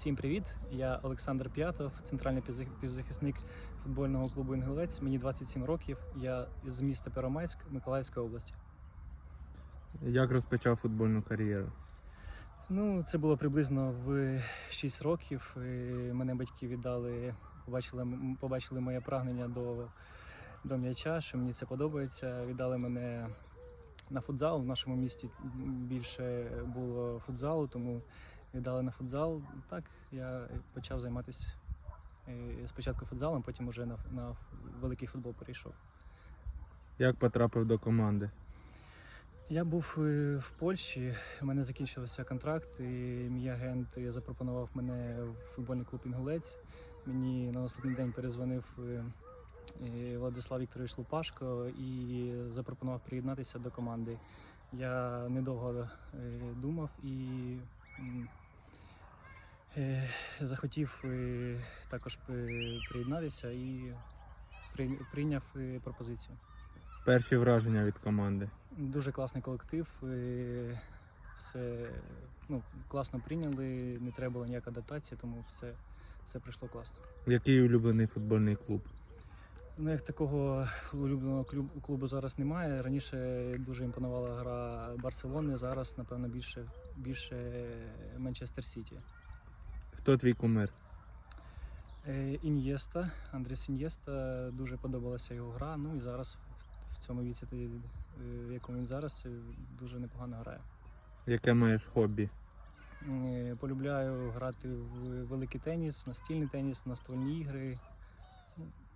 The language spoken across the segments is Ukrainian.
Всім привіт! Я Олександр П'ятов, центральний півзахисник футбольного клубу Інгулець. Мені 27 років. Я з міста Первомайськ, Миколаївська область. Як розпочав футбольну кар'єру? Ну, це було приблизно в 6 років. Мене батьки віддали, побачили, побачили моє прагнення до, до м'яча, що мені це подобається. Віддали мене на футзал. В нашому місті більше було футзалу, тому віддали на футзал. Так я почав займатися е, спочатку футзалом, потім уже на, на великий футбол перейшов. Як потрапив до команди? Я був е, в Польщі, у мене закінчився контракт, і мій агент запропонував мене в футбольний клуб Інгулець. Мені на наступний день перезвонив е, е, Владислав Вікторович Лупашко і запропонував приєднатися до команди. Я недовго е, думав і е, захотів е, також е, приєднатися і прийняв е, пропозицію. Перші враження від команди. Дуже класний колектив. Все ну, класно прийняли, не треба було ніяка адаптація, тому все, все пройшло класно. Який улюблений футбольний клуб? Ну, як такого улюбленого клубу зараз немає. Раніше дуже імпонувала гра Барселони, зараз, напевно, більше, більше Манчестер Сіті. Хто твій кумир? Е, Ін'єста, Андрес Ін'єста, дуже подобалася його гра. Ну і зараз в- цьому віці, е, в якому він зараз, е, дуже непогано грає. Яке маєш хобі? Полюбляю грати в великий теніс, настільний теніс, настольні ігри.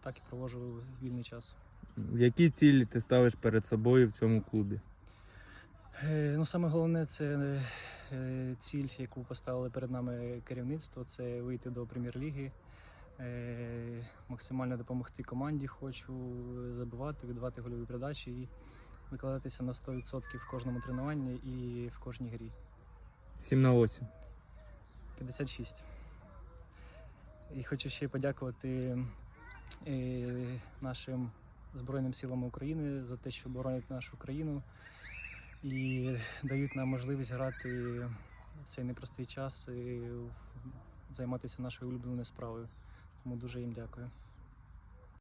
Так і проводжу вільний час. Які цілі ти ставиш перед собою в цьому клубі? Е, Ну, саме головне це е, ціль, яку поставили перед нами керівництво, це вийти до прем'єр-ліги. Е, Максимально допомогти команді. Хочу забивати, віддавати гольові передачі і викладатися на 100% в кожному тренуванні і в кожній грі. 7 на 8. 56. І хочу ще подякувати е, нашим Збройним силам України за те, що боронять нашу країну і дають нам можливість грати в цей непростий час і займатися нашою улюбленою справою. Тому дуже їм дякую.